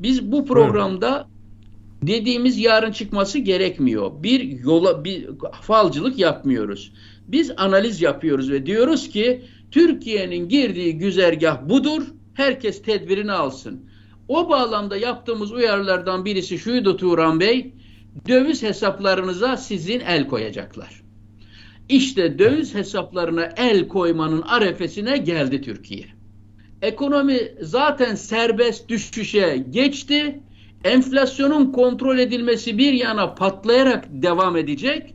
Biz bu programda dediğimiz yarın çıkması gerekmiyor. Bir yola bir falcılık yapmıyoruz. Biz analiz yapıyoruz ve diyoruz ki Türkiye'nin girdiği güzergah budur. Herkes tedbirini alsın. O bağlamda yaptığımız uyarılardan birisi şuydu Turan Bey. Döviz hesaplarınıza sizin el koyacaklar. İşte döviz hesaplarına el koymanın arefesine geldi Türkiye. Ekonomi zaten serbest düşüşe geçti. Enflasyonun kontrol edilmesi bir yana patlayarak devam edecek.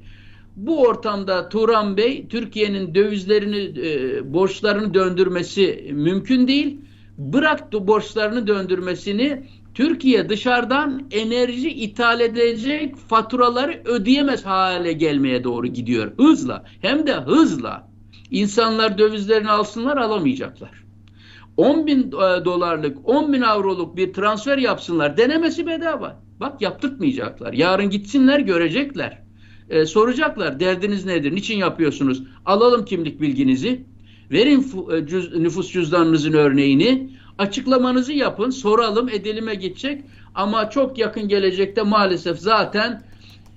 Bu ortamda Turan Bey Türkiye'nin dövizlerini, e, borçlarını döndürmesi mümkün değil. Bırak borçlarını döndürmesini Türkiye dışarıdan enerji ithal edecek faturaları ödeyemez hale gelmeye doğru gidiyor. Hızla hem de hızla. İnsanlar dövizlerini alsınlar alamayacaklar. 10 bin e, dolarlık 10 bin avroluk bir transfer yapsınlar denemesi bedava. Bak yaptırtmayacaklar. Yarın gitsinler görecekler. E, soracaklar derdiniz nedir? Niçin yapıyorsunuz? Alalım kimlik bilginizi. Verin e, cüz- nüfus cüzdanınızın örneğini. Açıklamanızı yapın. Soralım edilime gidecek. Ama çok yakın gelecekte maalesef zaten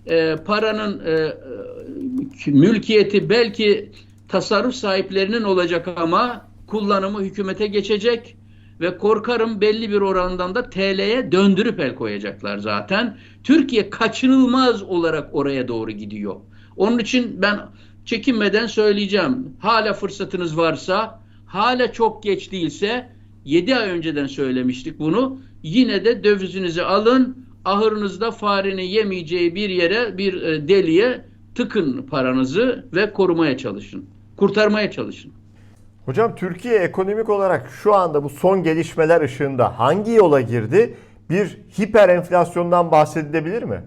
e, paranın e, e, mülkiyeti belki tasarruf sahiplerinin olacak ama kullanımı hükümete geçecek ve korkarım belli bir orandan da TL'ye döndürüp el koyacaklar zaten. Türkiye kaçınılmaz olarak oraya doğru gidiyor. Onun için ben çekinmeden söyleyeceğim. Hala fırsatınız varsa, hala çok geç değilse 7 ay önceden söylemiştik bunu. Yine de dövizinizi alın, ahırınızda farenin yemeyeceği bir yere, bir e, deliğe tıkın paranızı ve korumaya çalışın. Kurtarmaya çalışın. Hocam Türkiye ekonomik olarak şu anda bu son gelişmeler ışığında hangi yola girdi? Bir hiper enflasyondan bahsedilebilir mi?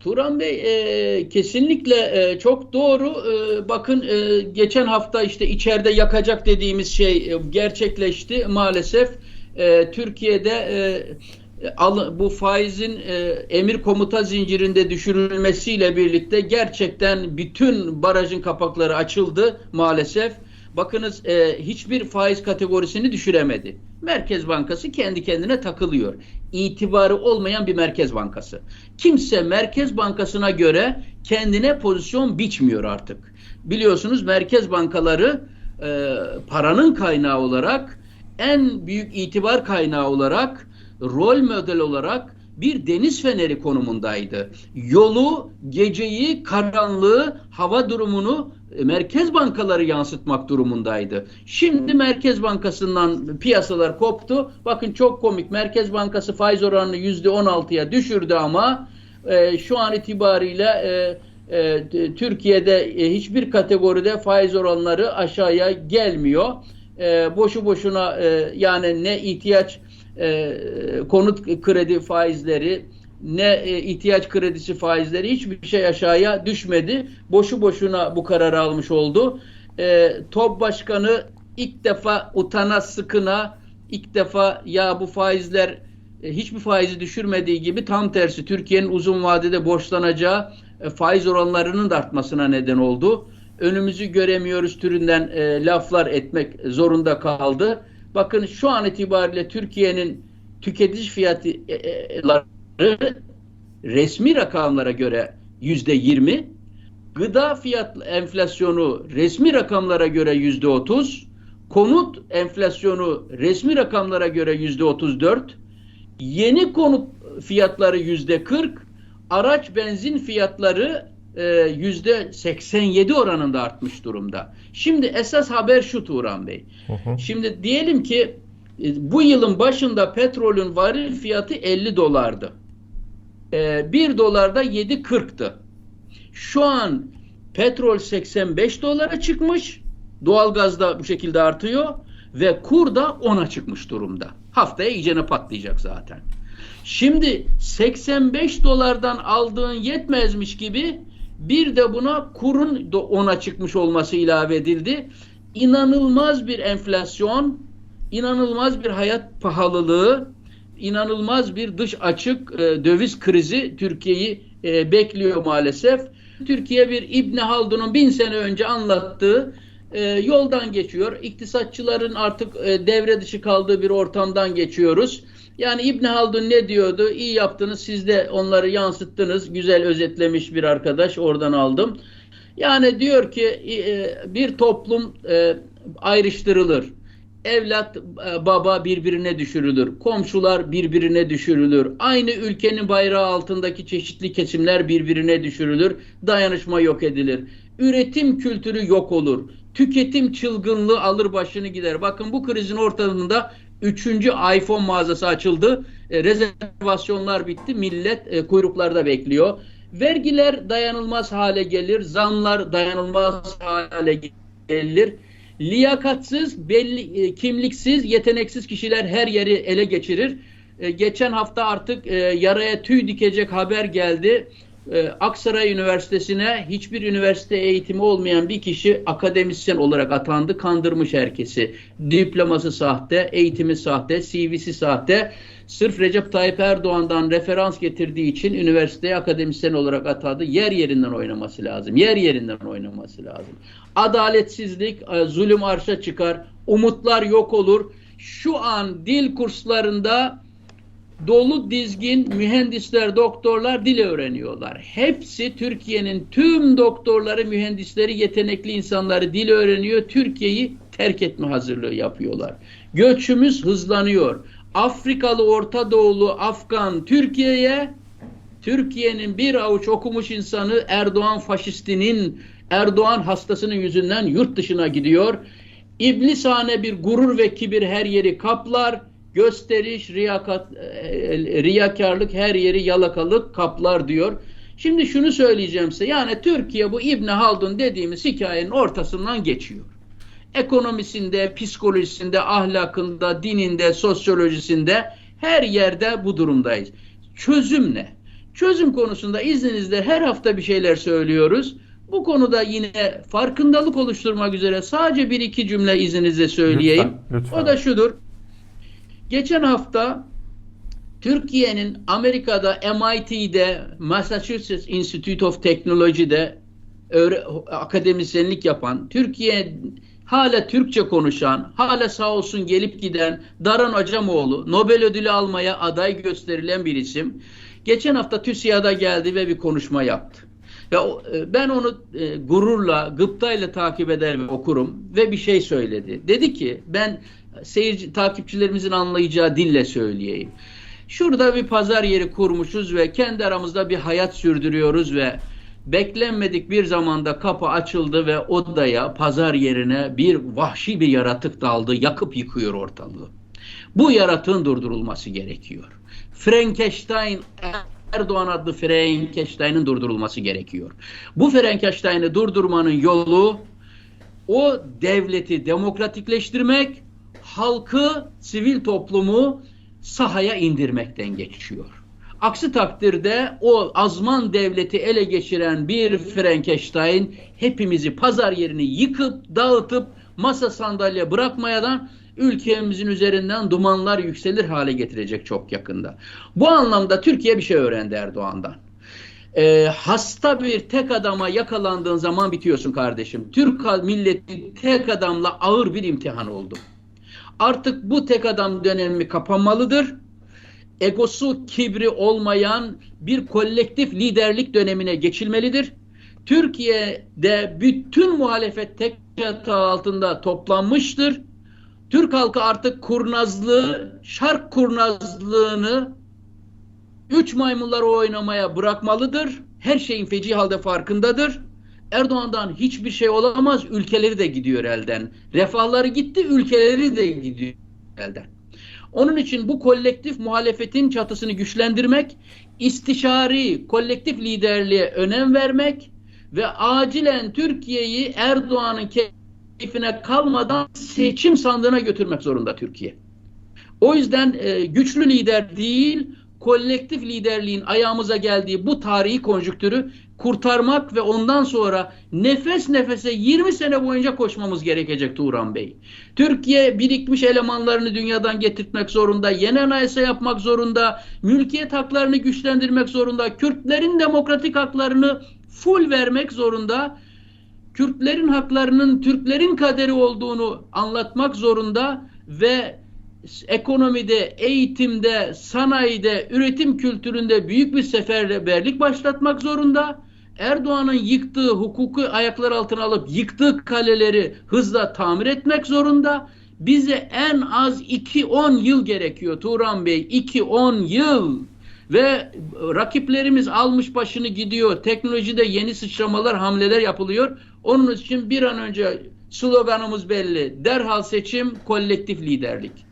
Turan Bey e, kesinlikle e, çok doğru. E, bakın e, geçen hafta işte içeride yakacak dediğimiz şey e, gerçekleşti maalesef. E, Türkiye'de e, al, bu faizin e, emir komuta zincirinde düşürülmesiyle birlikte gerçekten bütün barajın kapakları açıldı maalesef. Bakınız e, hiçbir faiz kategorisini düşüremedi. Merkez Bankası kendi kendine takılıyor. İtibarı olmayan bir Merkez Bankası. Kimse Merkez Bankası'na göre kendine pozisyon biçmiyor artık. Biliyorsunuz Merkez Bankaları e, paranın kaynağı olarak en büyük itibar kaynağı olarak rol model olarak bir deniz feneri konumundaydı. Yolu, geceyi, karanlığı, hava durumunu e, merkez bankaları yansıtmak durumundaydı. Şimdi Merkez Bankası'ndan piyasalar koptu. Bakın çok komik. Merkez Bankası faiz oranını %16'ya düşürdü ama e, şu an itibariyle e, e, Türkiye'de e, hiçbir kategoride faiz oranları aşağıya gelmiyor. E, boşu boşuna e, yani ne ihtiyaç e, konut kredi faizleri ne e, ihtiyaç kredisi faizleri hiçbir şey aşağıya düşmedi. Boşu boşuna bu kararı almış oldu. E, TOB Başkanı ilk defa utana sıkına ilk defa ya bu faizler e, hiçbir faizi düşürmediği gibi tam tersi Türkiye'nin uzun vadede borçlanacağı e, faiz oranlarının da artmasına neden oldu. Önümüzü göremiyoruz türünden e, laflar etmek zorunda kaldı. Bakın şu an itibariyle Türkiye'nin tüketici fiyatları resmi rakamlara göre yüzde yirmi, gıda fiyat enflasyonu resmi rakamlara göre yüzde otuz, konut enflasyonu resmi rakamlara göre yüzde otuz dört, yeni konut fiyatları yüzde kırk, araç benzin fiyatları e, yüzde 87 oranında artmış durumda. Şimdi esas haber şu Turan Bey. Şimdi diyelim ki e, bu yılın başında petrolün varil fiyatı 50 dolardı. E, 1 dolarda 7.40'tı. Şu an petrol 85 dolara çıkmış. Doğalgaz da bu şekilde artıyor ve kur da 10'a çıkmış durumda. Haftaya iyicene patlayacak zaten. Şimdi 85 dolardan aldığın yetmezmiş gibi bir de buna kurun 10'a çıkmış olması ilave edildi. İnanılmaz bir enflasyon, inanılmaz bir hayat pahalılığı, inanılmaz bir dış açık e, döviz krizi Türkiye'yi e, bekliyor maalesef. Türkiye bir İbni Haldun'un bin sene önce anlattığı e, yoldan geçiyor. İktisatçıların artık e, devre dışı kaldığı bir ortamdan geçiyoruz. Yani İbn Haldun ne diyordu? İyi yaptınız siz de onları yansıttınız. Güzel özetlemiş bir arkadaş oradan aldım. Yani diyor ki e, bir toplum e, ayrıştırılır. Evlat e, baba birbirine düşürülür. Komşular birbirine düşürülür. Aynı ülkenin bayrağı altındaki çeşitli kesimler birbirine düşürülür. Dayanışma yok edilir. Üretim kültürü yok olur. Tüketim çılgınlığı alır başını gider. Bakın bu krizin ortasında Üçüncü iPhone mağazası açıldı. E, rezervasyonlar bitti. Millet e, kuyruklarda bekliyor. Vergiler dayanılmaz hale gelir. Zamlar dayanılmaz hale gelir. Liyakatsız, belli, e, kimliksiz, yeteneksiz kişiler her yeri ele geçirir. E, geçen hafta artık e, yaraya tüy dikecek haber geldi. E, Aksaray Üniversitesi'ne hiçbir üniversite eğitimi olmayan bir kişi akademisyen olarak atandı. Kandırmış herkesi. Diploması sahte, eğitimi sahte, CV'si sahte. Sırf Recep Tayyip Erdoğan'dan referans getirdiği için üniversiteye akademisyen olarak atadı. Yer yerinden oynaması lazım. Yer yerinden oynaması lazım. Adaletsizlik, e, zulüm arşa çıkar. Umutlar yok olur. Şu an dil kurslarında dolu dizgin mühendisler, doktorlar dil öğreniyorlar. Hepsi Türkiye'nin tüm doktorları, mühendisleri, yetenekli insanları dil öğreniyor. Türkiye'yi terk etme hazırlığı yapıyorlar. Göçümüz hızlanıyor. Afrikalı, Orta Doğulu, Afgan Türkiye'ye Türkiye'nin bir avuç okumuş insanı Erdoğan faşistinin, Erdoğan hastasının yüzünden yurt dışına gidiyor. İblisane bir gurur ve kibir her yeri kaplar gösteriş, riyakat, e, riyakarlık her yeri yalakalık kaplar diyor. Şimdi şunu söyleyeceğim size. Yani Türkiye bu İbni Haldun dediğimiz hikayenin ortasından geçiyor. Ekonomisinde, psikolojisinde, ahlakında, dininde, sosyolojisinde her yerde bu durumdayız. Çözüm ne? Çözüm konusunda izninizle her hafta bir şeyler söylüyoruz. Bu konuda yine farkındalık oluşturmak üzere sadece bir iki cümle izninizle söyleyeyim. Lütfen, lütfen. O da şudur. Geçen hafta Türkiye'nin Amerika'da MIT'de Massachusetts Institute of Technology'de akademisyenlik yapan, Türkiye hala Türkçe konuşan, hala sağ olsun gelip giden Daran Acamoğlu Nobel ödülü almaya aday gösterilen bir isim. Geçen hafta TÜSİAD'a geldi ve bir konuşma yaptı. Ve ben onu e, gururla, gıptayla takip eder ve okurum ve bir şey söyledi. Dedi ki ben seyirci takipçilerimizin anlayacağı dille söyleyeyim. Şurada bir pazar yeri kurmuşuz ve kendi aramızda bir hayat sürdürüyoruz ve beklenmedik bir zamanda kapı açıldı ve odaya, pazar yerine bir vahşi bir yaratık daldı, yakıp yıkıyor ortalığı. Bu yaratığın durdurulması gerekiyor. Frankenstein Erdoğan adlı Frankenstein'in durdurulması gerekiyor. Bu Frankenstein'i durdurmanın yolu o devleti demokratikleştirmek, halkı, sivil toplumu sahaya indirmekten geçiyor. Aksi takdirde o azman devleti ele geçiren bir Frankenstein hepimizi pazar yerini yıkıp dağıtıp masa sandalye bırakmayadan ülkemizin üzerinden dumanlar yükselir hale getirecek çok yakında. Bu anlamda Türkiye bir şey öğrendi Erdoğan'dan. Ee, hasta bir tek adama yakalandığın zaman bitiyorsun kardeşim. Türk milleti tek adamla ağır bir imtihan oldu. Artık bu tek adam dönemi kapanmalıdır. Egosu, kibri olmayan bir kolektif liderlik dönemine geçilmelidir. Türkiye'de bütün muhalefet tek çatı altında toplanmıştır. Türk halkı artık kurnazlığı, şark kurnazlığını üç maymunları oynamaya bırakmalıdır. Her şeyin feci halde farkındadır. Erdoğan'dan hiçbir şey olamaz. Ülkeleri de gidiyor elden. Refahları gitti, ülkeleri de gidiyor elden. Onun için bu kolektif muhalefetin çatısını güçlendirmek, istişari kolektif liderliğe önem vermek ve acilen Türkiye'yi Erdoğan'ın keyfine kalmadan seçim sandığına götürmek zorunda Türkiye. O yüzden e, güçlü lider değil, kolektif liderliğin ayağımıza geldiği bu tarihi konjüktürü kurtarmak ve ondan sonra nefes nefese 20 sene boyunca koşmamız gerekecek Turan Bey. Türkiye birikmiş elemanlarını dünyadan getirtmek zorunda, yeni anayasa yapmak zorunda, mülkiyet haklarını güçlendirmek zorunda, Kürtlerin demokratik haklarını full vermek zorunda, Kürtlerin haklarının Türklerin kaderi olduğunu anlatmak zorunda ve ekonomide, eğitimde, sanayide, üretim kültüründe büyük bir seferberlik başlatmak zorunda. Erdoğan'ın yıktığı hukuku ayaklar altına alıp yıktığı kaleleri hızla tamir etmek zorunda. Bize en az 2-10 yıl gerekiyor Turan Bey. 2-10 yıl. Ve rakiplerimiz almış başını gidiyor. Teknolojide yeni sıçramalar, hamleler yapılıyor. Onun için bir an önce sloganımız belli. Derhal seçim, kolektif liderlik.